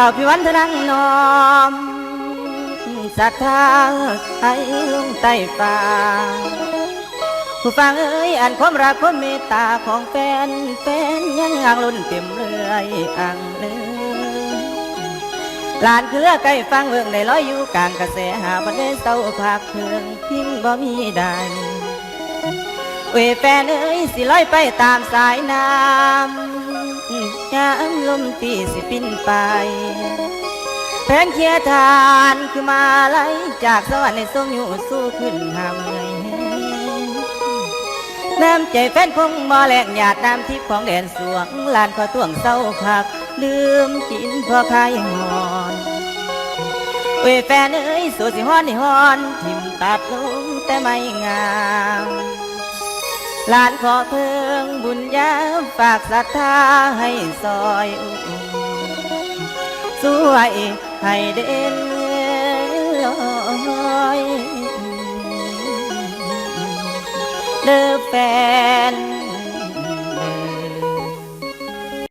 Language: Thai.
เอาพิวันทนังนอมศรัทธาให้ลงใต้ฟ้าผู้ฟังเอ้ยอันความรักความเมตตาของแฟนแฟนยังอ่างล้นเต็มเรื่อยอ่างเลยหลานเครือใกล้ฟังเบิ่งได้อยอยู่กลางกระแสหาบันได้เศร้าภาคเพื่องพิงบ่มีใดเวยแฟนเอ้ยสิลอยไปตามสายน้ำ ยามลมตีสิปินไปแฟนเคียทานคือมาไล่จากสวรรค์ในสมอยู่สู้ขึ้นหามเงยน้ำใจแฟนคงบ่แหลกหยาดน้ำทิพย์ของแดนสวงลานขอต้วงเศร้าพัก ลืมกินพอคายหอนเว้ยแฟนเอ้ยสูสิฮอนนี่ฮอนทิมตัดลงแต่ไม่งามลานขอเพิ บุญยาฝากศรัทธาให้ซอยสวยให้เด่นลอยเด้อแฟน